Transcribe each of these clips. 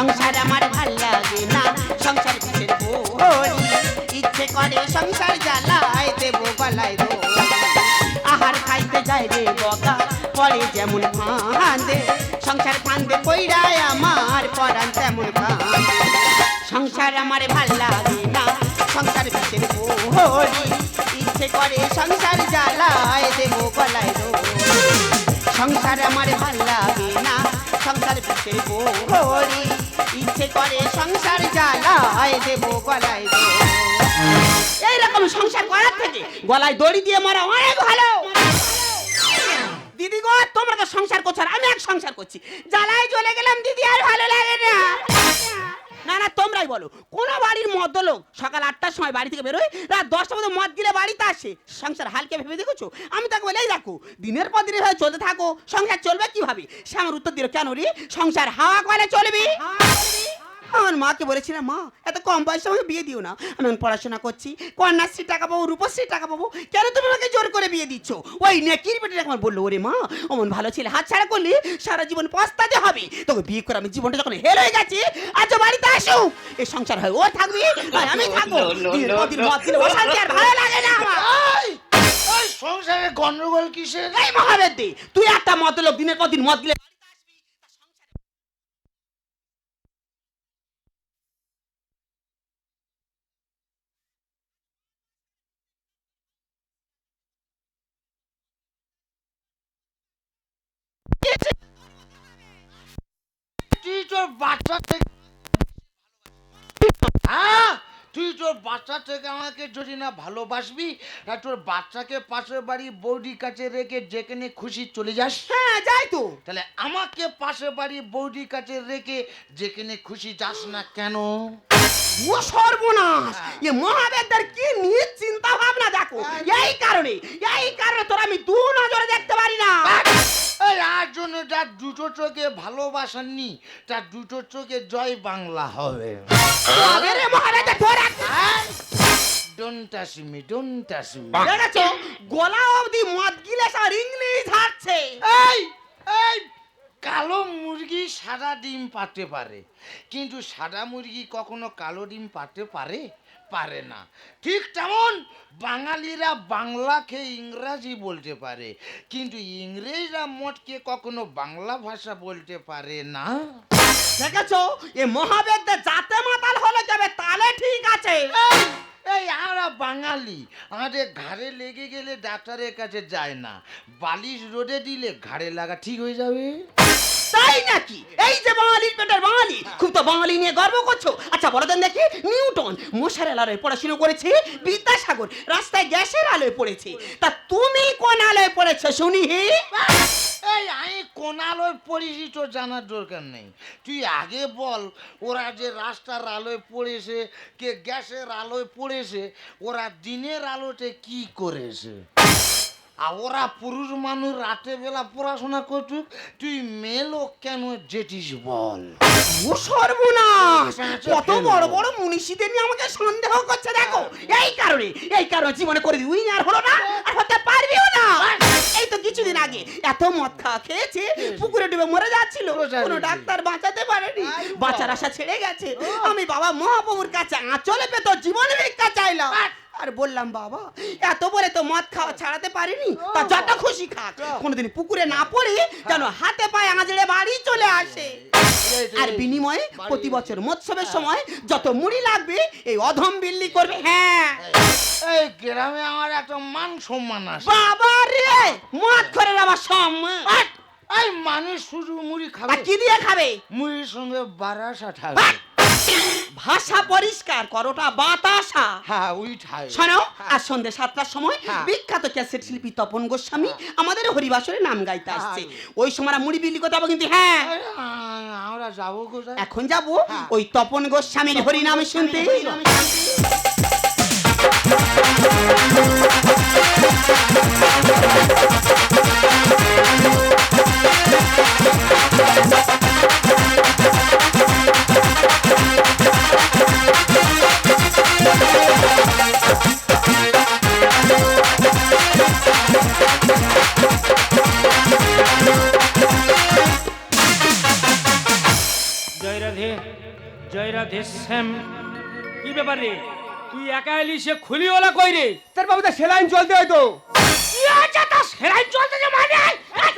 সংসার আমার ভালো লাগে না। সংসার কিসের বহরি ইচ্ছে করে সংসার জ্বালায় দেব, গলায় দড়ি আহার খাইতে যায় রে বগা পরে যেমন ফাঁদে। সংসার ফাঁদে কইরায় আমার পরান তেমন ফাঁদে। সংসার আমার ভালো লাগে না, সংসার বিচের বহরি ইচ্ছে করে সংসার জ্বালায় দেব, গলায় দড়ি সংসার আমার ভালো লাগে না। সংসার বিচের বহরি ইচ্ছে করে সংসার জ্বালায় দেব, গলায় এইরকম সংসার করার থেকে গলায় দড়ি দিয়ে মারা অনেক ভালো। দিদি গো, তোমরা তো সংসার করছ আমি এক সংসার করছি। জ্বালায় চলে গেলাম, দিদি আর ভালো লাগে না। না না, তোমরাই বলো। কোন বাড়ির মদ লোক সকাল আটটার সময় বাড়ি থেকে বেরোয়, রাত দশটার মধ্যে মদ গিলে বাড়িতে আসে। সংসার হালকে ভেবে দেখেছ? আমি তাকে বলেই দেখো, দিনের পর দিনের হয়ে চলতে থাকো। সংসার চলবে কীভাবে? সে আমার উত্তর দিল, কেন রে? সংসার হাওয়া করে চলবে। আমার মাকে বলেছিলাম মা এত কম বয়সে আমাকে বিয়ে দিও না। আমি এখন পড়াশোনা করছি। কন্যাশ্রী টাকা পাবো রূপশ্রী টাকা পাবো। কেন তুমি আমাকে জোর করে বিয়ে দিচ্ছ? ওই নেকির বেটে আমার বলল ওরে মা অমন ভালো ছেলে হাত ছাড়া করলে সারা জীবন পস্তাতে হবে। তোকে বিয়ে করে আমি জীবনটা যখন হের হয়ে গেছে আজ বাড়িতে আসো এই সংসার হয় ও থাকবি আর আমি থাকব। দিনের পর দিন মদ দিলে অশান্তি আর ভালো লাগে না আমার। সংসারে গন্ডগোল কিসের? এই মহাবেদ দে তুই একটা মদ লোক দিনের পর দিন মদ দিলে বাচ্চা থেকে আমাকে যদি না ভালোবাসবি তা তোর বাচ্চাকে পাশের বাড়ি বৌদির কাছে রেখে যেখানে খুশি চলে যাস। হ্যাঁ যাই তো। তাহলে আমাকে পাশের বাড়ি বৌদির কাছে রেখে যেখানে খুশি যাস না কেন? ও সর্বনাশ! এ মহাবেদদের কি নিয়ে চিন্তা ভাবনা দেখো এই কারণে এই কারণে তোর আমি দু নজরে দেখতে পারি না। আর জন্য তার দুটো চোখে ভালোবাসাননি তার দুটো চোখে জয় বাংলা হবে। ডোন্ট টাচ দেখেছ? গলা অবধি মদ গিলেস আর ইংলিশ হাঁটছে এই এই কালো মুরগি সাদা ডিম পারতে পারে। কিন্তু সাদা মুরগি কখনো কালো ডিম পারতে পারে? পারে না। ঠিক তেমন বাঙালিরা বাংলাকে ইংরাজি বলতে পারে কিন্তু ইংরেজরা মোটকে কখনো বাংলা ভাষা বলতে পারে না। দেখেছ? এ মহাবেদে যাতে মাতাল হলে যাবে তাহলে ঠিক আছে। এই, এই আমরা বাঙালি আমাদের ঘাড়ে লেগে গেলে ডাক্তারের কাছে যায় না বালিশ রোদে দিলে ঘাড়ে লাগা ঠিক হয়ে যাবে। তাই নাকি? এই যে বাঙালির পেটের বাঙালি, খুব তো বাঙালি নিয়ে গর্ব করছ। আচ্ছা বলো দেন দেখি, নিউটন মশারের আলোয় পড়াশোনা করেছে, বিদ্যাসাগর রাস্তায় গ্যাসের আলোয় পড়েছে। তা তুমি কোন আলোয় পড়েছো শুনি এই, আমি কোন আলোয় পড়েছি তোর জানার দরকার নেই। তুই আগে বল, ওরা যে রাস্তার আলোয় পড়েছে, কে গ্যাসের আলোয় পড়েছে, ওরা দিনের আলোতে কি করেছে? আর ওরা পুরুষ মানুষ রাতে বেলা পড়াশোনা করছুক তুই মেয়ে লোক কেন যেটিস বল? ও সর্বনাশ! আচ্ছা, কত বড় বড় মনীষীদের নিয়ে আমাকে সন্দেহ করছে দেখো। এই কারণে এই কারণে জীবনে করে উইন আর হলো না আর হতে পারবিও না। এই তো কিছুদিন আগে এত মদ খাওয়া খেয়েছে পুকুরে ডুবে মরে যাচ্ছিল। কোনো ডাক্তার বাঁচাতে পারেনি। বাঁচার আশা ছেড়ে গেছে। আমি বাবা মহাপ্রভুর কাছে আঁচলে পেত জীবন ভিক্ষা চাইলাম। আর বললাম বাবা এত বলে তো মদ খাওয়া ছাড়াতে পারিনি। তা যত খুশি খাক। কোনোদিন পুকুরে না পড়ে যেন হাতে পায়ে আঁচড়ে বাড়ি চলে আসে। আর বিনিময়ে প্রতি বছর মৎসবের সময় যত মুড়ি লাগবে এই অধম বিল্লি করবে। হ্যাঁ। এই গ্রামে আমার একটা মান সম্মান আছে। বাবা রে! মদ করে আমার সম্মান! এই মানুষ শুধু মুড়ি খাবে। কি দিয়ে খাবে? মুড়ির সঙ্গে বারাসা বাহ! ভাষা পরিষ্কার করোটা বাতাসা। হ্যাঁ, হ্যাঁ উইঠায় শোনো আজ হ্যাঁ। সন্ধ্যে সাতটার সময় হ্যাঁ। বিখ্যাত ক্যাসেট শিল্পী তপন গোস্বামী আমাদের হরিবাসরে নাম গাইতে আসছে। ওই সময় মুড়ি বিলি কথা কিন্তু হ্যাঁ। আমরা যাব এখন যাব ওই তপন গোস্বামীর হরিনাম শুনতে। Thank শ্যাম। কি ব্যাপার রে? তুই একা সে খুলি ওলা কই রে? তার বাবু তো সেলাইন চলতে হয়তো কি সেলাইন চলতে যে মানে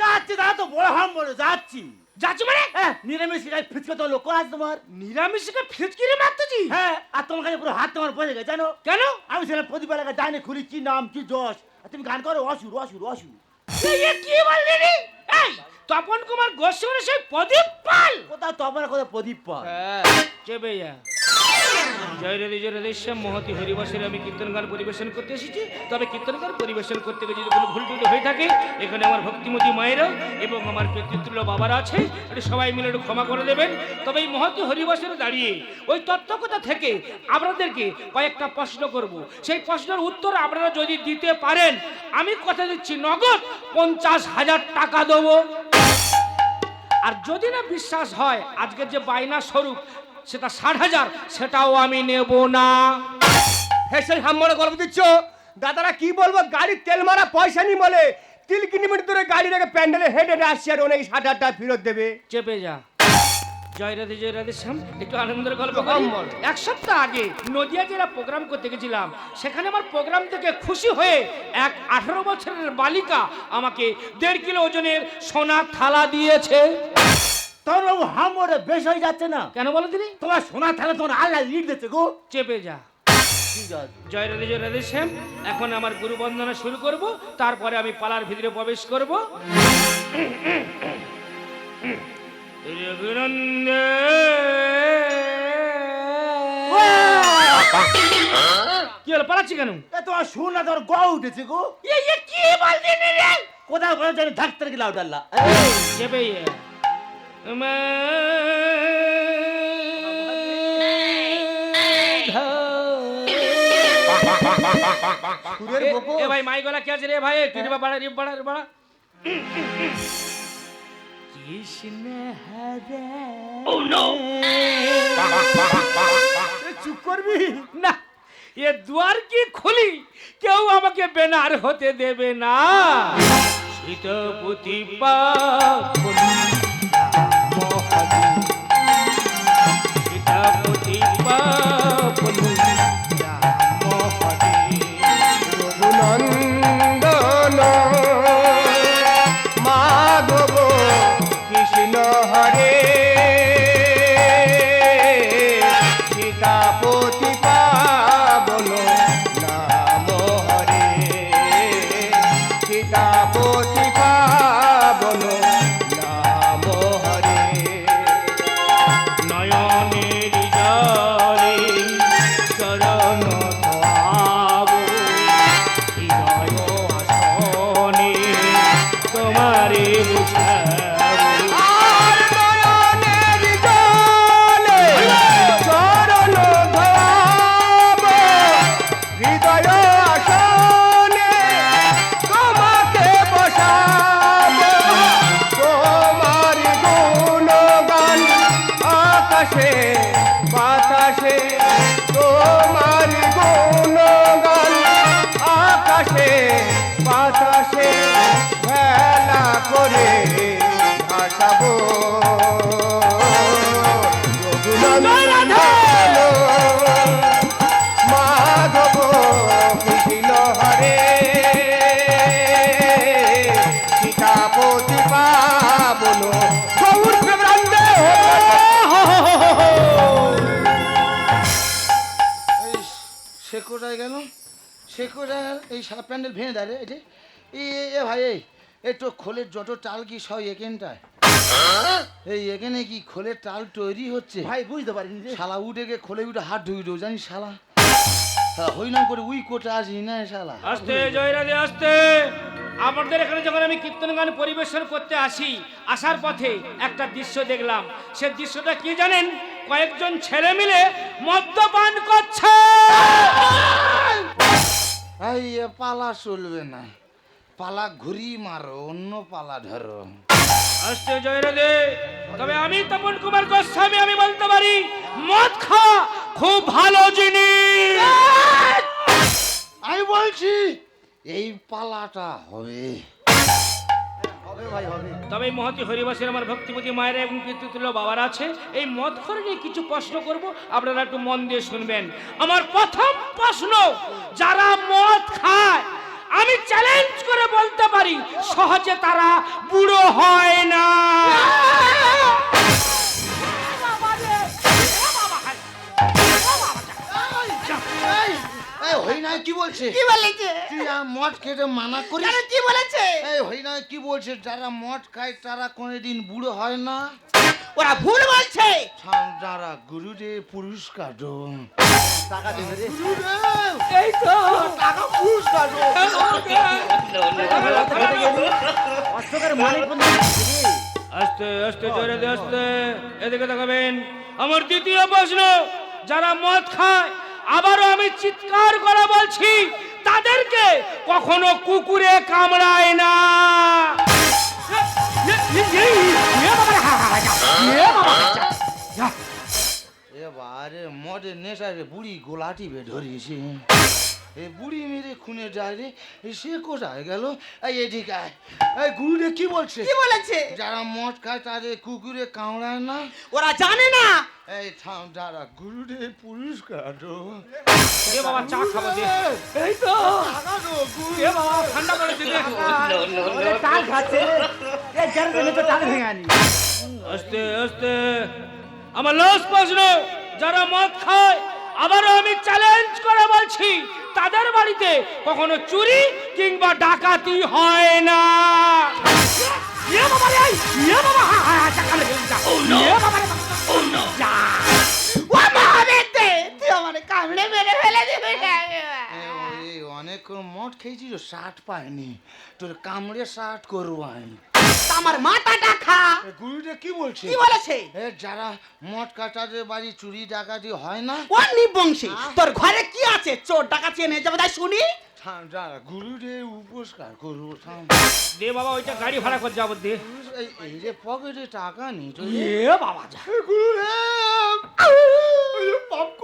যাচ্ছি দাদা তো বড় হাম বলে যাচ্ছি। যাচ্ছি মানে? হ্যাঁ নিরামিষ গায়ে ফিচকে তো লোক আছে তোমার। নিরামিষকে ফিচকিরি মারতেছি হ্যাঁ আর তোমার কাছে পুরো হাত তোমার বসে গেছে জানো? কেন? আমি সেটা প্রদীপ এলাকায় জানি খুলি কি নাম কি যশ। আর তুমি গান করো অসুর অসুর অসুর। কি বললি এই তপন কুমার গোস্বামী সেই প্রদীপ পাল। কোথাও তোমার কোথায় প্রদীপ পাল। চেপে যা। জয় রাধে জয় রাধে, শ্যাম মহতি হরিবাসের আমি কীর্তন গান পরিবেশন করতে এসেছি। তবে কীর্তন গান পরিবেশন করতে গিয়ে যদি কোনো ভুল টুল হয়ে থাকে, এখানে আমার ভক্তিমতী মায়েরা এবং আমার পিতৃতুল্য বাবারা আছে সবাই মিলে একটু ক্ষমা করে দেবেন। তবে এই মহতি হরিবাসের দাঁড়িয়ে ওই তত্ত্বকতা থেকে আপনাদেরকে কয়েকটা প্রশ্ন করব। সেই প্রশ্নের উত্তর আপনারা যদি দিতে পারেন, আমি কথা দিচ্ছি, নগদ পঞ্চাশ হাজার টাকা দেবো। আর যদি না বিশ্বাস হয়, আজকের যে বায়না স্বরূপ সেটা ষাট হাজার সেটাও আমি নেব না। হ্যাঁ সেই হাম্মরে গল্প দিচ্ছ? দাদারা কি বলব? গাড়ির তেল মারা পয়সা নি বলে। তিন কিলোমিটার দূরে গাড়ি রেখে প্যান্ডেলে হেঁটে হেঁটে আসছে আর অনেক ষাট হাজার টাকা ফেরত দেবে। চেপে যা। জয় রাধে জয় রাধে শ্যাম। একটু আনন্দের গল্প। এক সপ্তাহ আগে নদিয়া জেলা প্রোগ্রাম করতে গেছিলাম। সেখানে আমার প্রোগ্রাম থেকে খুশি হয়ে এক আঠারো বছরের বালিকা আমাকে দেড় কিলো ওজনের সোনা থালা দিয়েছে। তোমার বাবু হাম বলে বেশ হয়ে যাচ্ছে না। কেন বলো দিদি? তোমার সোনা থালে তোমার আল্লাহ লিড দিচ্ছে গো। চেপে যা। জয়। রাধে জয় রাধে শ্যাম। এখন আমার গুরু বন্দনা শুরু করব তারপরে আমি পালার ভিতরে প্রবেশ করব। রঘুনন্দে। কি হলো পালাচ্ছি কেন? তোমার শুন না তোমার গ উঠেছে গো। কি বলতে কোথাও কোথাও জানি ডাক্তার গেলে আউটাল্লা চেপে ইয়ে। এ ভাই মাই গলা কি আছে রে ভাই? তুই রে বাড়া রে বাড়া রে বাড়া। কৃষ্ণ হরে। এ চুপ করবি? না এ দুয়ার কি খুলি? কেউ আমাকে বেনার হতে দেবে না। শীতপতি সীতাপতি সে কোথায় গেল? সে গেল? এই সারা প্যান্ডেল ভেঙে দেয় রে এটি এই এ- এ ভাই এই একটু খোলের যত টাল কি সব এখানটায়। এই এখানে কি খোলের টাল তৈরি হচ্ছে? ভাই বুঝতে পারিনি রে। শালা উঠে গিয়ে খোলে উঠে হাত ঢুকে দেবো জানিস শালা? শালা হইনাম করে উই কোটে আসি না শালা? আস্তে জয়রাধে আস্তে। আপনাদের এখানে যখন আমি কীর্তন গান পরিবেশন করতে আসি আসার পথে একটা দৃশ্য দেখলাম। সে দৃশ্যটা কি জানেন? কয়েকজন ছেলে মিলে মদ্যপান করছে। এই পালা চলবে না। পালা ঘুরি মারো অন্য পালা ধরো। আস্তে জয়রাধে তবে আমি তপন কুমার গোস্বামী আমি বলতে পারি মদ খাওয়া খুব ভালো জিনিস। আমি বলছি এই পালাটা হবে। তবে এই মহতি হরিবাসের আমার ভক্তিপতি মায়েরা এবং পিতৃতুল্য বাবার আছে, এই মদ করে নিয়ে কিছু প্রশ্ন করব, আপনারা একটু মন দিয়ে শুনবেন। আমার প্রথম প্রশ্ন, যারা মদ খায়, আমি চ্যালেঞ্জ করে বলতে পারি, সহজে তারা বুড়ো হয় না। এই হই না কি বলছে কি বলেছে? তুই আর মদ খেতে মানা করিস? কেন কি বলেছে? এই হই না কি বলছে? যারা মদ খায় তারা কোনোদিন বুড়ো হয় না। ওরা ভুল বলছে। থাম যারা গুরুদেব পুরস্কার দো টাকা দেবে রে গুরুদেব! এই তো। টাকা পুরস্কার অশোকের মালিক আস্তে আস্তে জোরে দে আস্তে। এদিকে তাকাবেন। আমার দ্বিতীয় প্রশ্ন যারা মদ খায় আবারও আমি চিৎকার করে বলছি, তাদেরকে কখনো কুকুরে কামড়ায় না। এবারে মদের নেশারে বুড়ি গোলাটি বে ধরিয়েছে। এই বুড়ি মেরে খুনে যায় রে সে কোথায় গেল? এই এদিকে আয়। এই গুরুদেব কি বলছে? কি বলেছে? যারা মদ খায় তাদের কুকুরে কামড়ায় না। ওরা জানে না। এই থাম যারা গুরুদেব পুরস্কার দো। এ বাবা চা খাব দে। এই তো। এ বাবা ঠান্ডা করে দে ওরে টাল খাচ্ছে। এই যার তো টাল ভেঙে আনি। আস্তে আস্তে। আমার লাস্ট প্রশ্ন যারা মদ খায় আবারও আমি চ্যালেঞ্জ করে বলছি। তাদের বাড়িতে কখনো চুরি কিংবা ডাকাতি হয় না। আমার কামড়ে মেরে ফেলে দিবি। অনেকক্ষণ মদ খেয়েছিল শার্ট পায়নি তোর কামড়ে শার্ট করব আমি আমার মাথাটা খা এ গুরুদেব কি বলছে কি বলেছে এ যারা মদ কাটাদের বাড়ি চুরি ডাকাতি হয় না ও নিবংশী তোর ঘরে কি আছে চোর ডাকাতি এনে যাবে তাই শুনি যারা উপস্কার করব থাম দে বাবা ওইটা গাড়ি ভাড়া করে যাব দে এই এই যে পকেটে টাকা নেই এ বাবা যা গুরুদেব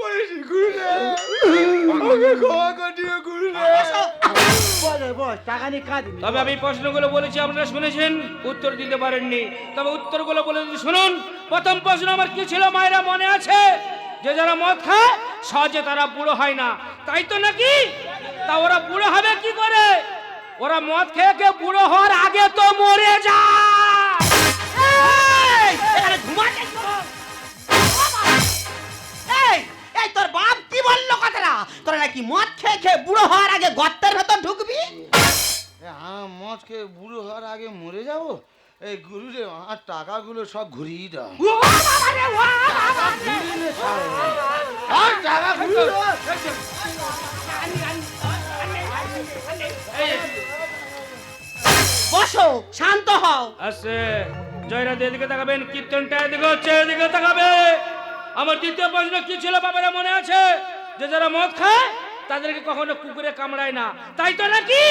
করেছি গুরুদেব আমাকে ক্ষমা করে দিও গুরুদেব বস বস টাকা নিয়ে কাঁদিনি তবে আমি প্রশ্নগুলো বলেছি, আপনারা শুনেছেন? উত্তর দিতে পারেননি। তবে উত্তরগুলো বলে শুনুন, প্রথম প্রশ্ন আমার কি ছিল? মায়েরা মনে আছে? যে যারা মদ খায়, সহজে তারা বুড়ো হয় না। তাই তো নাকি? তা ওরা বুড়ো হবে কি করে? ওরা মদ খেয়ে খেয়ে বুড়ো হওয়ার আগে তো মরে যায়। ঘুমাতে এই তোর বাপ কি বলল কথাটা? তোরা নাকি মদ খেয়ে খেয়ে বুড়ো হওয়ার আগে গর্তের ভেতর ঢুকবি? হ্যাঁ মদ খেয়ে বুড়ো হওয়ার আগে মরে যাব? এই গুরুদেব আমার টাকাগুলো সব ঘুরিয়ে দাও। ও বাবা রে, ও বাবা রে। আর টাকা ঘুরিয়ে দাও। বসো শান্ত হও। আসে। জয়রাধ এদিকে তাকাবেন কীর্তনটা এদিকে হচ্ছে এদিকে তাকাবে। আমার দ্বিতীয় প্রশ্ন কি ছিল বাবারা মনে আছে? যে যারা মদ খায় তাদেরকে কখনো কুকুরে কামড়ায় না। তাই তো নাকি?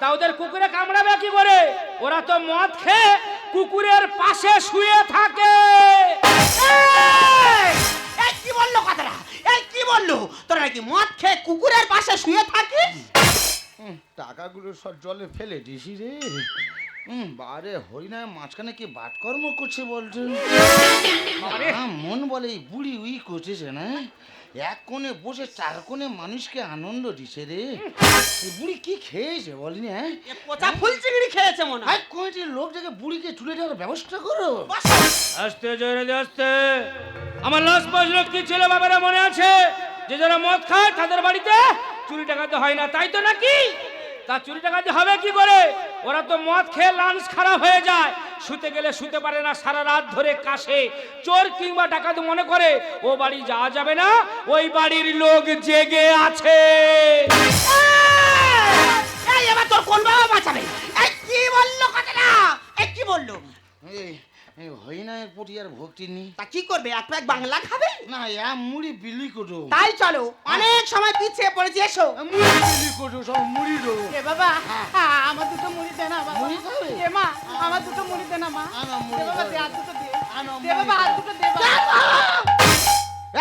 তা ওদের কুকুরে কামড়াবে কি করে? ওরা তো মদ খেয়ে কুকুরের পাশে শুয়ে থাকে। এই, কি বলল কথাটা? এই কি বলল? তোরা নাকি মদ খেয়ে কুকুরের পাশে শুয়ে থাকিস? টাকাগুলো সব জলে ফেলে দিছি রে। বারে হই না মাঝখানে কি বাটকর্ম করছে বলছে মন বলে এই বুড়ি উই করছে না এক কোণে বসে চার কোণে মানুষকে আনন্দ দিছে রে। এই বুড়ি কি খেয়েছে বলিনি হ্যাঁ? এ পচা ফুল চিংড়ি খেয়েছে মনে হয়। কোনটি লোক থেকে বুড়িকে তুলে দেওয়ার ব্যবস্থা করো। আস্তে জয়রাধে আস্তে। আমার লাস্ট প্রশ্ন কি ছিল বাবারা মনে আছে? যে যারা মদ খায় তাদের বাড়িতে চুরি টাকাতে হয় না তাই তো নাকি? তা চুরি টাকাতে হবে কি করে? ওরা তো মদ খেয়ে লাঞ্চ খারাপ হয়ে যায়। শুতে গেলে শুতে পারে না সারা রাত ধরে কাশে। চোর কিংবা ডাকাত মনে করে ও বাড়ি যাওয়া যাবে না ওই বাড়ির লোক জেগে আছে। এবার তোর কোন বাবা বাঁচাবে? এই কি বলল কথাটা? এই কি বলল? এই এর প্রতি আর ভক্তি নেই। তা কি করবে? এক প্যাক বাংলা খাবে? না ইয়া মুড়ি বিলি করো। তাই চলো অনেক সময় পিছিয়ে পড়েছি এসো। মুড়ি বিলি করো সব মুড়ি দেবো এ বাবা আমার দুটো মুড়ি দে না বাবা? এ মা আমার দুটো মুড়ি দে না মা। দে মুড়ি বাবা দে আর দুটো দে। দে বাবা আর দুটো দে বাবা।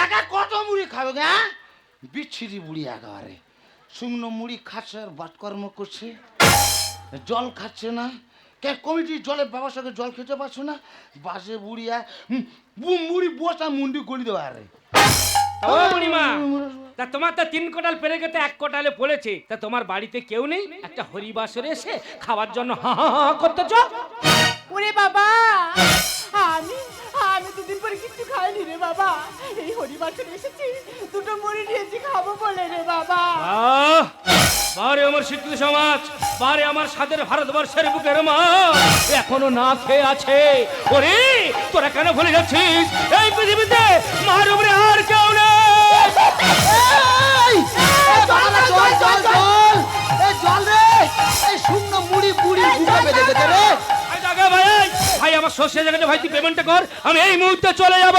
একা কত মুড়ি খাবে গা বিচ্ছিরি বুড়ি একেবারে। শুকনো মুড়ি খাচ্ছে আর বাটকর্ম করছে। জল খাচ্ছে না কে কমিটির জলে বাবার সঙ্গে জল খেতে পারছ না? বাসে বুড়িয়া বুড়ি বসা মুন্ডি গলি দেওয়া আরে তা তোমার তো তিন কোটাল পেরে গেতে এক কোটালে পড়েছে। তা তোমার বাড়িতে কেউ নেই? একটা হরিবাসরে এসে খাওয়ার জন্য হা হা হা করতেছ? ওরে বাবা আমি আমি দুদিন পরে কিছু খাইনি রে বাবা। এই হরিবাসন এসেছি দুটো মুড়ি নিয়েছি খাব বলে রে বাবা। আহ! বারে আমার শিক্ষিত সমাজ। বারে আমার স্বাদের ভারতবর্ষের বুকের মা এখনও না খেয়ে আছে। ওরে তোরা কেন ভুলে যাচ্ছিস? এই পৃথিবীতে মার উপরে আর কেউ ভাই ভাই আমার সর্ষে জায়গাটা ভাই তুই পেমেন্টটা কর আমি এই মুহূর্তে চলে যাব।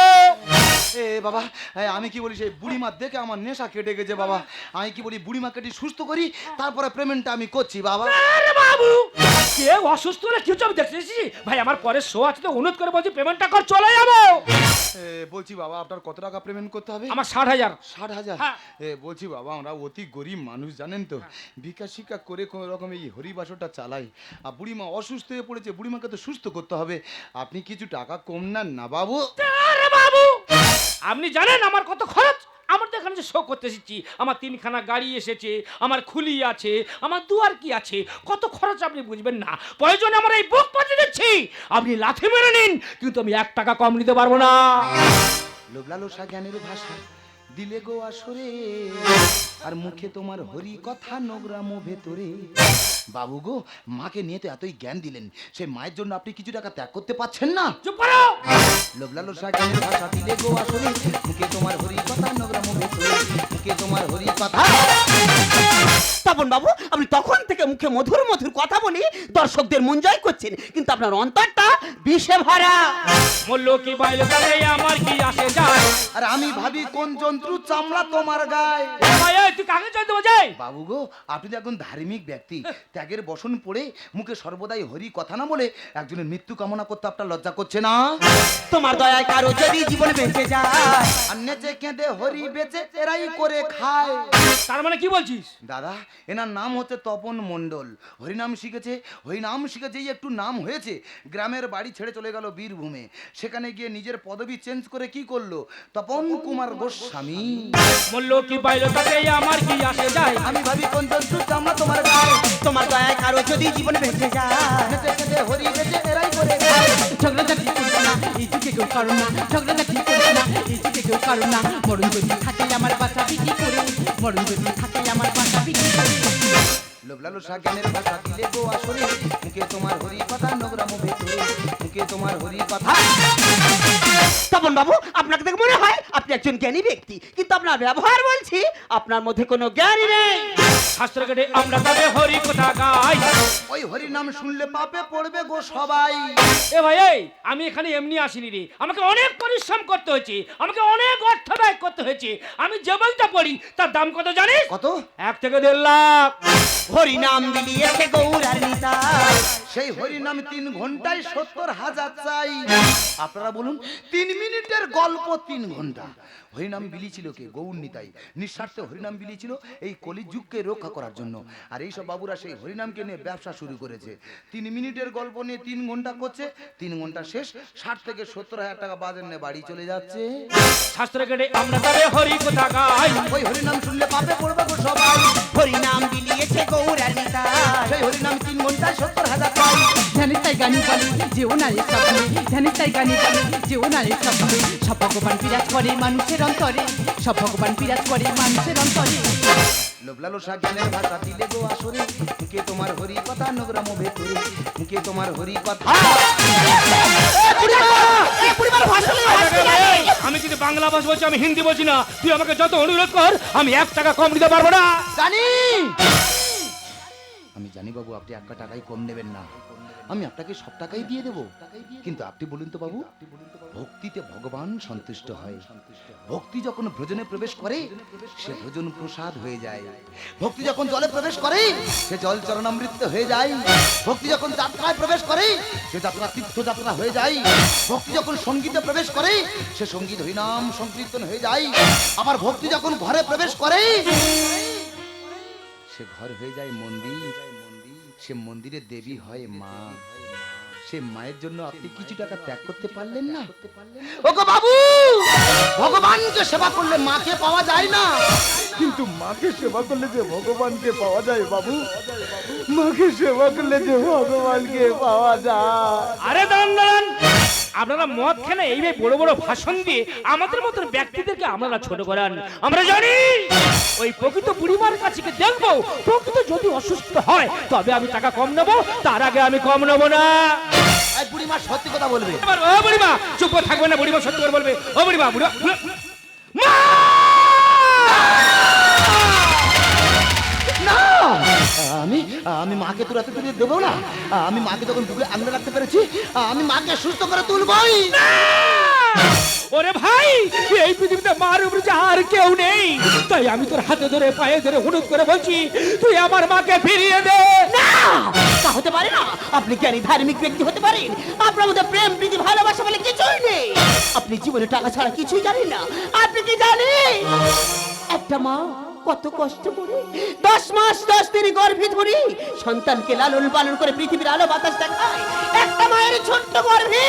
এ বাবা এ, আমি কি বলি সেই বুড়িমা দেখে আমার নেশা কেটে গেছে বাবা। আমি কি বলি বুড়িমা কেটে সুস্থ করি তারপরে পেমেন্টটা আমি করছি বাবা। আরে বাবু কে অসুস্থ হলে কি হচ্ছে আমি দেখতেছি ভাই আমার পরে শো আছে তো অনুরোধ করে বলছি পেমেন্টটা কর চলে যাব। এ, বলছি বাবা আপনার কত টাকা পেমেন্ট করতে হবে? আমার ষাট হাজার। ষাট হাজার? হ্যাঁ। এ বলছি বাবা আমরা অতি গরিব মানুষ জানেন তো? ভিক্ষা শিক্ষা করে কোনো রকম এই হরিবাসরটা চালাই। আর বুড়িমা অসুস্থ হয়ে পড়েছে বুড়িমাকে তো সুস্থ করতে হবে। আপনি কিছু টাকা কম নেন না বাবু। আরে বাবু আপনি জানেন আমার কত খরচ? আমার তো এখানে যে শো করতে এসেছি। আমার তিনখানা গাড়ি এসেছে, আমার খুলি আছে, আমার দুয়ার কি আছে? কত খরচ আপনি বুঝবেন না। প্রয়োজনে আমার এই বুক পাঠিয়ে দিচ্ছি। আপনি লাথি মেরে নিন, কিন্তু আমি এক টাকা কম নিতে পারব না। লোবলালোসা জ্ঞানের ভাষা। দিলে গো আসরে। আর মুখে তোমার হরি কথা নোগ্রামো ভেতরে। বাবু গো মাকে নিয়ে তো এতই জ্ঞান দিলেন। সে মায়ের জন্য আপনি কিছু টাকা ত্যাগ করতে পারছেন না? চুপ করো! লোবলালোসা জ্ঞানের ভাষা দিলে গো আসরে। মুখে তোমার হরি কথা নোংরামো ভেতরে। মুখে তোমার হরি কথা। তপন বাবু আপনি তখন থেকে মুখে মধুর মধুর কথা বলি দর্শকদের মন জয় করছেন কিন্তু আপনার অন্তরটা বিষে ভরা। বলল কি বাইরে আমার কি আসে যায়? আর আমি ভাবি কোন জন্তু চামড়া তোমার গায়ে? ভাই তুই কাকে বোঝাই বাবু গো আপনি তো একজন ধার্মিক ব্যক্তি। ত্যাগের বসন পড়ে মুখে সর্বদাই হরি কথা না বলে একজনের মৃত্যু কামনা করতে আপনার লজ্জা করছে না? তোমার দয়ায় কারও যদি জীবন বেঁচে যায় আর নেচে কেঁদে হরি বেঁচে এরাই করে খায়। তার মানে কি বলছিস? দাদা এনার নাম হচ্ছে তপন মণ্ডল। হরিনাম শিখেছে হরিনাম শিখেছে এই একটু নাম হয়েছে। গ্রামের বাড়ি ছেড়ে চলে গেল বীরভূমে। সেখানে গিয়ে নিজের পদবি চেঞ্জ করে কি করল? তপন কুমার গোস্বামী। বলল কি বাইরে তাহলে আমার কি আসে যায়? আমি ভাবি কোন জন্তু চামড়া তোমার গায়ে? তোমার দয়ায় কারও যদি জীবন বেঁচে যায়? হরি বেচে এরাই করে খায় এই যুগে কেউ কারণ না ঝগড়াটা ঠিক করছে না এই যুগে কেউ কারণ না। মরণ যদি থাকে আমার বাচ্চা বিক্রি করে মরণ যদি থাকে আমার বাচ্চা বিক্রি করে লোবলালো সাজ্ঞানের ভাষা দিলে গো আসরে মুখে তোমার হরি কথা নোংরামো ভেতরে মুখে তোমার হরি কথা তপন বাবু আপনাকে দেখে মনে হয় আপনি একজন জ্ঞানী ব্যক্তি। কিন্তু আপনার ব্যবহার বলছি আপনার মধ্যে কোনো জ্ঞানই নেই। শাস্ত্র কেটে আমরা তবে হরি কথা গাই। ওই হরি নাম শুনলে পাপে পড়বে গো সবাই। এ ভাই এই আমি এখানে এমনি আসিনি রে। আমাকে অনেক পরিশ্রম করতে হয়েছে। আমাকে অনেক অর্থ ব্যয় করতে হয়েছে। আমি যে বইটা পড়ি তার দাম কত জানিস? কত? এক থেকে দেড় লাখ। হরি নাম বিলিয়েছে গৌরার নিতাই সেই হরি নাম তিন ঘন্টায় সত্তর হাজার চাই। আপনারা বলুন তিন মিনিটের গল্প তিন ঘণ্টা। হরিনাম বিলি ছিল কে? গৌর নিতাই নিঃস্বার্থে হরিনাম বিলি ছিল এই কলিযুগকে রক্ষা করার জন্য। আর এইসব বাবুরা সেই হরিনামকে নিয়ে ব্যবসা শুরু করেছে। তিন মিনিটের গল্প নিয়ে তিন ঘণ্টা করছে। তিন ঘণ্টা শেষ। ষাট থেকে সত্তর হাজার টাকা বাজার নিয়ে বাড়ি চলে যাচ্ছে। শাস্ত্র কেটে আমরা তবে হরি কথা গাই ওই হরিনাম শুনলে পাপে পড়বে গো সবাই। হরি নাম বিলিয়েছে নিতাই সেই হরিনাম তিন ঘন্টায় সত্তর হাজার পাই। ধ্যানের তাই গানি বলে যেও নারীর স্বপ্নে ধ্যানের তাই গানি বলে যেও নারীর স্বপ্নে সব ভগবান বিরাজ করে মানুষের অন্তরে। সব ভগবান বিরাজ করে মানুষের অন্তরে। জ্ঞানের ভাষা দিলে গো আসরে। মুখে তোমার হরি কথা নোগ্রামো ভেতরে মুখে তোমার হরি কথা আমি কিন্তু বাংলা ভাষা বলছি আমি হিন্দি বলছি না। তুই আমাকে যত অনুরোধ কর আমি এক টাকা কম দিতে পারব না। জানি। আমি জানি বাবু আপনি একটা টাকাই কম নেবেন না। আমি আপনাকে সব টাকাই দিয়ে দেবো। কিন্তু আপনি বলুন তো বাবু, ভক্তিতে ভগবান সন্তুষ্ট হয়। ভক্তি যখন ভ্রজনে প্রবেশ করে, সে ভোজন প্রসাদ হয়ে যায়। ভক্তি যখন জলে প্রবেশ করে, সে জল চরণামৃত হয়ে যায়। ভক্তি যখন যাত্রায় প্রবেশ করে, সে যাত্রা তীর্থযাত্রা হয়ে যায়। ভক্তি যখন সঙ্গীতে প্রবেশ করে, সে সংগীত হরিনাম সংকীর্তন হয়ে যায়। আবার ভক্তি যখন ঘরে প্রবেশ করে, সে ঘর হয়ে যায় মন্দির। সে মন্দিরে দেবী হয় মা। সে মায়ের জন্য আপনি কিছু টাকা ত্যাগ করতে পারলেন না? ওগো বাবু! ভগবানকে সেবা করলে মাকে পাওয়া যায় না। কিন্তু মাকে সেবা করলে যে ভগবানকে পাওয়া যায় বাবু মাকে সেবা করলে যে ভগবানকে পাওয়া যায়। আরে দান দাঁড়ান আপনারা মদ খেলে এইভাবে বড় বড় ভাষণ দিয়ে আমাদের মতন ব্যক্তিদেরকে আপনারা ছোট করান। আমরা জানি ওই প্রকৃত বুড়িমার কাছে দেখব প্রকৃত যদি অসুস্থ হয় তবে আমি টাকা কম নেব তার আগে আমি কম নেব না। বুড়ি সত্যি কথা বলবে। ও বুড়িমা চুপ করে থাকবে না বুড়িমা সত্যি করে বলবে। ও বুড়িমা বুড়িমা- মা! আমি আমি মাকে তোরাতে তুলে দেবো না। আমি মাকে যখন বুকে আঙুলে রাখতে পেরেছি আমি মাকে সুস্থ করে তুলবই। ওরে ভাই এই পৃথিবীতে মার উপরে যে আর কেউ নেই। তাই আমি তোর হাতে ধরে পায়ে ধরে হুড়ুক করে বলছি তুই আমার মাকে ফিরিয়ে দে। তা হতে পারে না। আপনি জ্ঞানী ধার্মিক ব্যক্তি হতে পারেন? আপনার মধ্যে প্রেম প্রীতি ভালোবাসা বলে কিছুই নেই। আপনি জীবনে টাকা ছাড়া কিছুই জানেন না। আপনি কি জানেন? একটা মা কত কষ্ট করে। দশ মাস, দশ দিন গর্ভে ধরে সন্তানকে লালন পালন করে পৃথিবীর আলো বাতাস দেখায়। একটা মায়ের ছোট্ট গর্ভে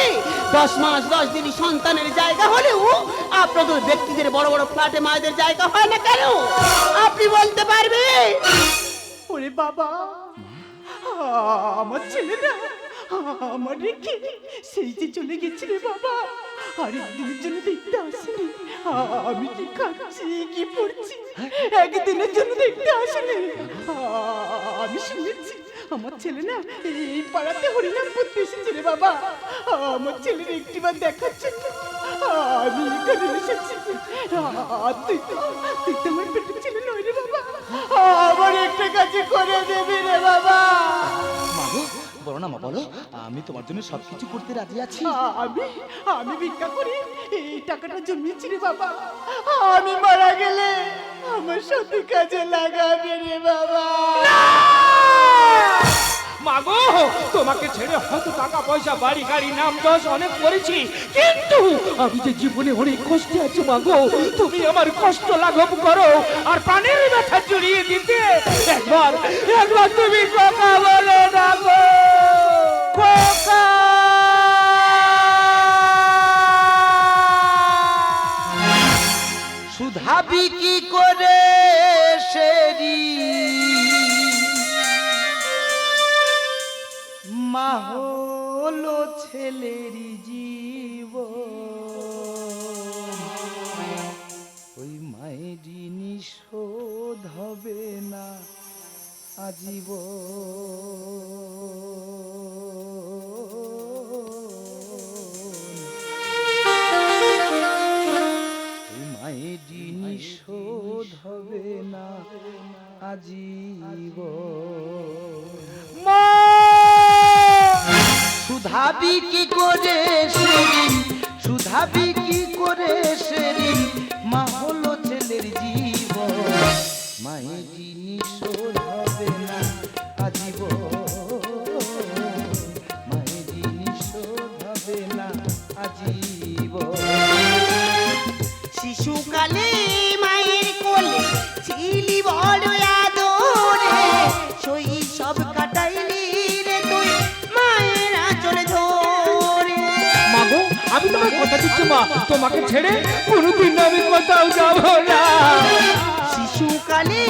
দশ মাস, দশ দিন সন্তানের জায়গা হলেও আপনাদের ব্যক্তিদের বড় বড় ফ্ল্যাটে মায়েদের জায়গা হয় না কেন? আপনি বলতে পারবেন? ওরে বাবা, আমার ছেলেরা আমার রেখে সেই যে চলে গেছে রে বাবা আর একদিনের জন্য দেখতে আসেনি। আমি কি খাচ্ছি কি পড়ছি? একদিনের জন্য দেখতে আসেনি। আমি শুনেছি, আমার ছেলে না এই পাড়াতে হরিনাম করতে এসেছে রে বাবা। আমার ছেলের একটিবার দেখার জন্য আমি এখানে এসেছি। তুই তুই তো আমার পেটের ছেলে নয় রে বাবা। আমার একটা কাছে করে দেবে রে বাবা। বলো না মা বলো। আমি তোমার জন্য সবকিছু করতে রাজি আছি। আমি আমি ভিক্ষা করি। এই টাকাটা জমিয়েছি রে বাবা। আমি মারা গেলে আমার সাথে কাজে লাগাবে রে বাবা। মাগো তোমাকে ছেড়ে হয়তো টাকা পয়সা বাড়ি গাড়ি নাম যশ অনেক করেছি। কিন্তু আমি যে জীবনে অনেক কষ্টে আছি মাগো তুমি আমার কষ্ট লাঘব করো আর প্রাণের ব্যথা জড়িয়ে দিতে। একবার একবার তুমি কথা সুধাবি আজীব সুধাবি কি করে সেদিন সুধাবি কি করে সেদিন মা হলো আমি তোমার কথা দিচ্ছি মা তোমাকে ছেড়ে কোনোদিন আমি কোথাও যাব না শিশুকালে